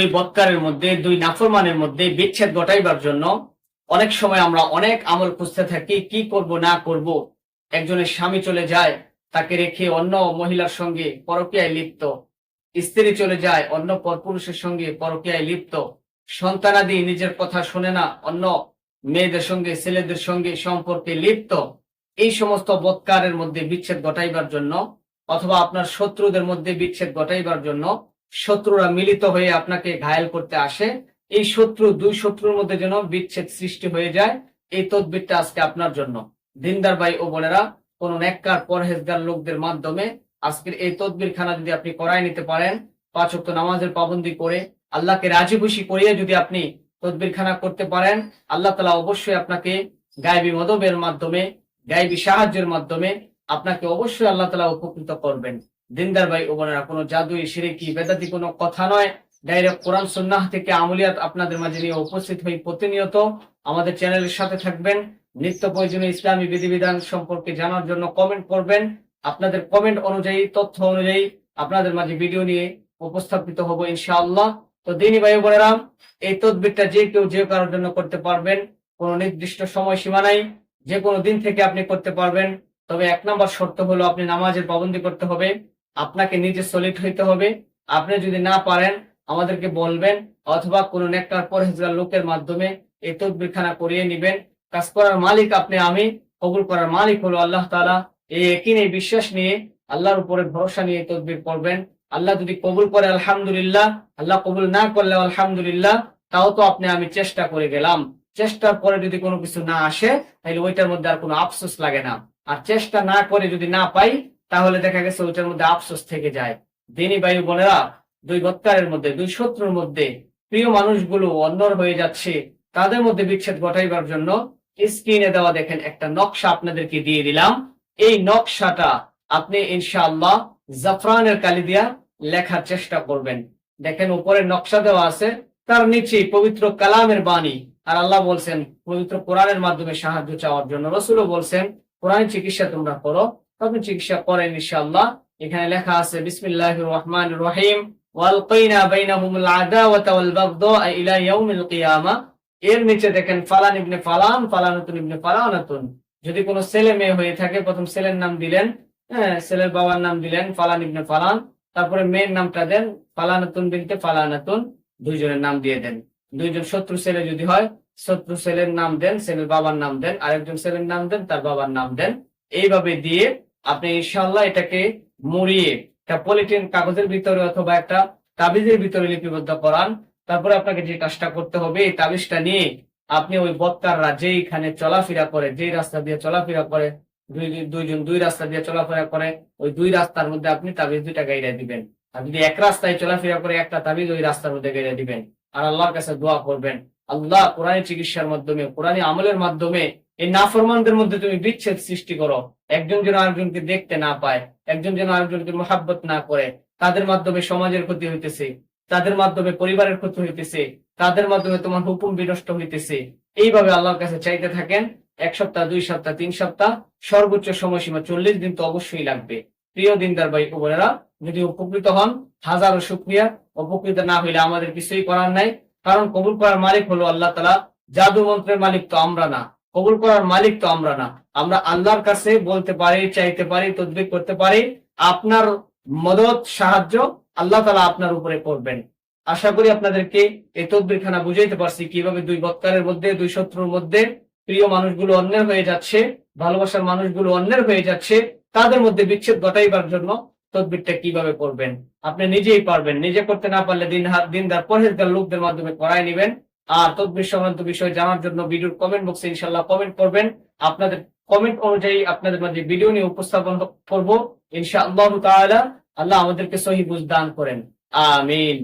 দুই বৎকারের মধ্যে, দুই নাফরমানের মধ্যে বিচ্ছেদ ঘটাইবার জন্য অনেক সময় আমরা অনেক আমল খুঁজতে থাকি, কি করব, না করব। একজনের স্বামী চলে যায়, তাকে রেখে অন্য মহিলার সঙ্গে পরকীয়ায় লিপ্ত। স্ত্রী চলে যায়, অন্য পরপুরুষের সঙ্গে পরকীয়ায় লিপ্ত। সন্তানাদি নিজের কথা শোনে না, অন্য মেয়েদের সঙ্গে, ছেলেদের সঙ্গে সম্পর্কে লিপ্ত। এই সমস্ত বৎকারের মধ্যে বিচ্ছেদ ঘটাইবার জন্য অথবা আপনার শত্রুদের মধ্যে বিচ্ছেদ ঘটাইবার জন্য শত্রুরা মিলিত হয়ে আপনাকে ঘায়েল করতে আসে। এই শত্রু দুই শত্রুর মধ্যে যেন বিচ্ছেদ সৃষ্টি হয়ে যায়, এই তদবিরটা আজকে আপনার জন্য। দিনদার ভাই ও বোনেরা, কোন নেককার পরহেজগার লোকদের মাধ্যমে আজকের এই তদবির খানা যদি আপনি করাই নিতে পারেন, পাঁচ নামাজের পাবন্দি করে আল্লাহকে রাজি খুশি করিয়ে যদি আপনি তদবির খানা করতে পারেন, আল্লাহ তালা অবশ্যই আপনাকে গায়েবী মদবের মাধ্যমে, গায়েবী সাহায্যের মাধ্যমে আপনাকে অবশ্যই আল্লাহ তালা উপকৃত করবেন। দিনদার ভাই ও বোনেরা, কোনো জাদুই, সিরেকি, বেদাতি কোনো কথা নয়। ডাইরেক্ট কোরআন, সুন্নাহ থেকে আমলিয়াত আপনাদের মাঝে নিয়ে উপস্থিত হই প্রতিনিয়ত। আমাদের চ্যানেলের সাথে থাকবেন। নিত্য প্রয়োজনীয় ইসলামী বিধিবিধান সম্পর্কে জানার জন্য কমেন্ট করবেন। আপনাদের কমেন্ট অনুযায়ী, তথ্য অনুযায়ী আপনাদের মাঝে ভিডিও নিয়ে উপস্থাপিত হব ইনশাআল্লাহ। তো দিনী ভাই ও বোনেরা, এই তদবিরটা যে কেউ যে কারোর জন্য করতে পারবেন, কোনো নির্দিষ্ট সময়সীমা নাই। যে কোনো দিন থেকে আপনি করতে পারবেন। তবে এক নম্বর শর্ত হলো আপনি নামাজের পাবন্দি করতে হবে। আপনাকে নিজে সলিড হইতে হবে। আপনি যদি না পারেন, আমাদেরকে বলবেন অথবা কোনো নেককার পরহেজগার লোকের মাধ্যমে এই তদবিরখানা করিয়ে নিবেন। কাজ করার মালিক আপনি, আমি। কবুল করার মালিক হলো আল্লাহ তাআলা। এই একই এই বিশ্বাস নিয়ে আল্লাহর উপরে ভরসা নিয়ে তদবির করবেন। আল্লাহ যদি কবুল করে, আলহামদুলিল্লাহ। আল্লাহ কবুল না করলে, আলহামদুলিল্লাহ, তাও তো আপনি, আমি চেষ্টা করে গেলাম। চেষ্টার পরে যদি কোনো কিছু না আসে, তাহলে ওইটার মধ্যে আর কোনো আফসোস লাগে না। আর চেষ্টা না করে যদি না পাই তাহলে দেখা গেছে ওইটার মধ্যে আফসোস থেকে যায়। দিনী বায়ু বোনেরা, দুই বৎকারের মধ্যে, দুই শত্রুর মধ্যে প্রিয় মানুষগুলো অন্যর হয়ে যাচ্ছে। তাদের মধ্যে বিচ্ছেদ ঘটাইবার জন্য স্ক্রিনে দেওয়া দেখেন একটা নকশা আপনাদেরকে দিয়ে দিলাম। এই নকশাটা আপনি ইনশাআল্লাহ জাফরানের কালি দিয়া লেখার চেষ্টা করবেন। দেখেন উপরে নকশা দেওয়া আছে, তার নিচে পবিত্র কালামের বাণী। আর আল্লাহ বলছেন, পবিত্র কোরআনের মাধ্যমে সাহায্য চাওয়ার জন্য। রসুলও বলছেন, কোরআন চিকিৎসা তোমরা করো তবে চিকিৎসা করেন ইনশাআল্লাহ। এখানে লেখা আছে বিসমিল্লাহ রহমান রহিম ওয়ালকাইনা বাইনাহুমুল ওয়াল বাগদা ইলা ইয়াউমিল কিয়ামা। এর নিচে দেখেন, ফালান ইবনে ফালান, ফালানাতুন ইবনে ফালানাতুন। যদি কোনো ছেলে মেয়ে হয়ে থাকে, প্রথম ছেলের নাম দিলেন হ্যাঁ ছেলের বাবার নাম দিলেন, ফালান ইবনে ফালান। তারপরে মেয়ের নামটা দেন, ফালানাতুন বিনতে ফালানাতুন। দুইজনের নাম দিয়ে দেন। দুইজন শত্রু ছেলে যদি হয়, শত্রু ছেলের নাম দেন, ছেলের বাবার নাম দেন, আরেকজন ছেলের নাম দেন, তার বাবার নাম দেন। এইভাবে দিয়ে আপনি ইনশাল্লাহ এটাকে মুড়িয়ে একটা পলিথিন কাগজের ভিতরে অথবা একটা তাবিজের ভিতরে লিপিবদ্ধ করান। তারপরে আপনাকে যে কাজটা করতে হবে, এই তাবিজটা নিয়ে আপনি ওই বক্তাররা যেইখানে চলাফেরা করে, যেই রাস্তা দিয়ে চলাফেরা করে, দুই দুইজন দুই রাস্তা দিয়ে চলাফেরা করে, ওই দুই রাস্তার মধ্যে আপনি তাবিজ দুইটা গাইড়া দিবেন। আর যদি এক রাস্তায় চলাফেরা করে, একটা তাবিজ ওই রাস্তার মধ্যে গাইড়া দিবেন। আর আল্লাহর কাছে দোয়া করবেন। আল্লাহ কোরআনী চিকিৎসার মাধ্যমে, কোরআনী আমলের মাধ্যমে এই নাফরমানদের মধ্যে তুমি বিচ্ছেদ সৃষ্টি করো। একজন যেন আরেকজনকে দেখতে না পায়, একজন যেন আরেকজনকে মোহাব্বত না করে, তাদের মাধ্যমে সমাজের ক্ষতি হইতেছে, তাদের মাধ্যমে পরিবারের ক্ষতি হইতেছে, তাদের মাধ্যমে তোমার হুকুম বিনষ্ট হইতেছে। এইভাবে আল্লাহর কাছে চাইতে থাকেন, এক সপ্তাহ, দুই সপ্তাহ, তিন সপ্তাহ, সর্বোচ্চ সময়সীমা চল্লিশ দিন তো অবশ্যই লাগবে। প্রিয় দিনদার ভাই বোনেরা, যদি উপকৃত হন, হাজারো শুক্রিয়া। উপকৃত না হইলে আমাদের কিছুই করার নাই, কারণ কবুল করার মালিক হলো আল্লাহ তালা জাদু মন্ত্রের মালিক তো আমরা না। কবুল করার মালিক তো আমরা না। আমরা আল্লাহর কাছে বলতে পারি, চাইতে পারি, তদবির করতে পারি। আপনার মদত, সাহায্য আল্লাহ তালা আপনার উপরে করবেন। আশা করি আপনাদেরকে এই তদবিরখানা বুঝাইতে পারছি কীভাবে দুই বক্তারের মধ্যে, দুই শত্রুর মধ্যে প্রিয় মানুষগুলো অন্যের হয়ে যাচ্ছে, ভালোবাসার মানুষগুলো অন্যের হয়ে যাচ্ছে, তাদের মধ্যে বিচ্ছেদ ঘটাইবার জন্য তদবিরটা কীভাবে করবেন? আপনি নিজেই পারবেন। নিজে করতে না পারলে দিন হাত দিনদার পরহেজগার লোকদের মাধ্যমে করাই নেবেন। আর তদবির সংক্রান্ত বিষয় জানার জন্য ভিডিওর কমেন্ট বক্সে ইনশাল্লাহ কমেন্ট করবেন। আপনাদের কমেন্ট অনুযায়ী আপনাদের মাঝে ভিডিও নিয়ে উপস্থাপন করব। ইনশাআল্লাহ তাআলা আল্লাহ আমাদেরকে সহি বুঝ দান করেন। আমিন।